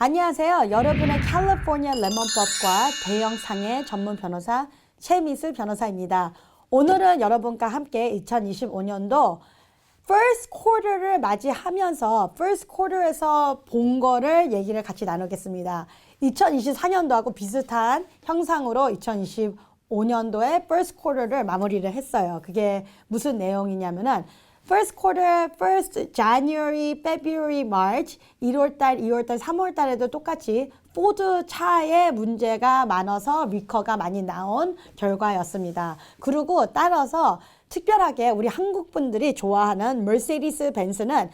안녕하세요. 여러분의 캘리포니아 레몬법과 대형상의 전문 변호사 최미슬 변호사입니다. 오늘은 여러분과 함께 2025년도 first quarter를 맞이하면서 first quarter에서 본 거를 얘기를 같이 나누겠습니다. 2024년도하고 비슷한 형상으로 2025년도에 first quarter를 마무리를 했어요. 그게 무슨 내용이냐면은 first quarter, first January, February, March, 1월달, 2월달, 3월달에도 똑같이 포드 차에 문제가 많아서 리커가 많이 나온 결과였습니다. 그리고 따라서 특별하게 우리 한국 분들이 좋아하는 머세디스 벤츠는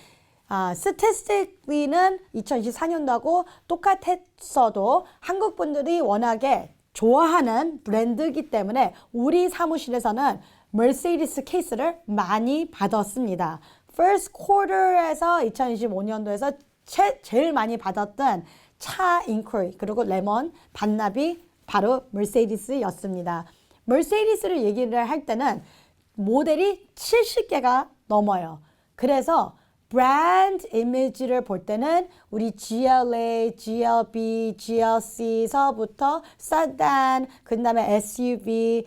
아, statistically는 2024년도하고 똑같았어도 한국 분들이 워낙에 좋아하는 브랜드이기 때문에 우리 사무실에서는 머세디스 케이스를 많이 받았습니다. First quarter에서 2025년도에서 제, 제일 많이 받았던 차 인quiry 그리고 레몬 반납이 바로 머세디스였습니다. 머세디스를 얘기를 할 때는 모델이 70개가 넘어요. 그래서 브랜드 이미지를 볼 때는 우리 GLA, GLB, GLC서부터 세단, 그 다음에 SUV,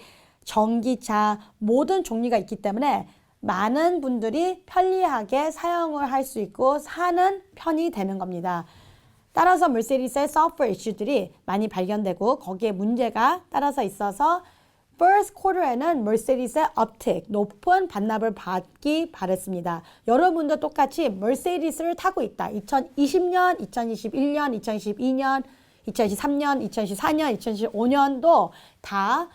전기차 모든 종류가 있기 때문에 많은 분들이 편리하게 사용을 할 수 있고 사는 편이 되는 겁니다. 따라서 머세디스의 소프트웨어 이슈들이 많이 발견되고 거기에 문제가 따라서 있어서 first quarter에는 머세디스의 uptick, 높은 반납을 받기 바랬습니다. 여러분도 똑같이 머세디스를 타고 있다. 2020년, 2021년, 2022년, 2023년, 2024년, 2025년도 다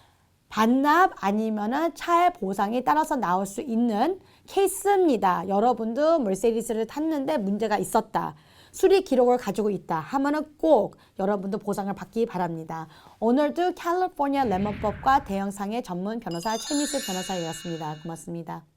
반납 아니면은 차의 보상이 따라서 나올 수 있는 케이스입니다. 여러분도 머세디스를 탔는데 문제가 있었다. 수리 기록을 가지고 있다 하면은 꼭 여러분도 보상을 받기 바랍니다. 오늘도 캘리포니아 레몬법과 대형상의 전문 변호사 최미수 변호사였습니다. 고맙습니다.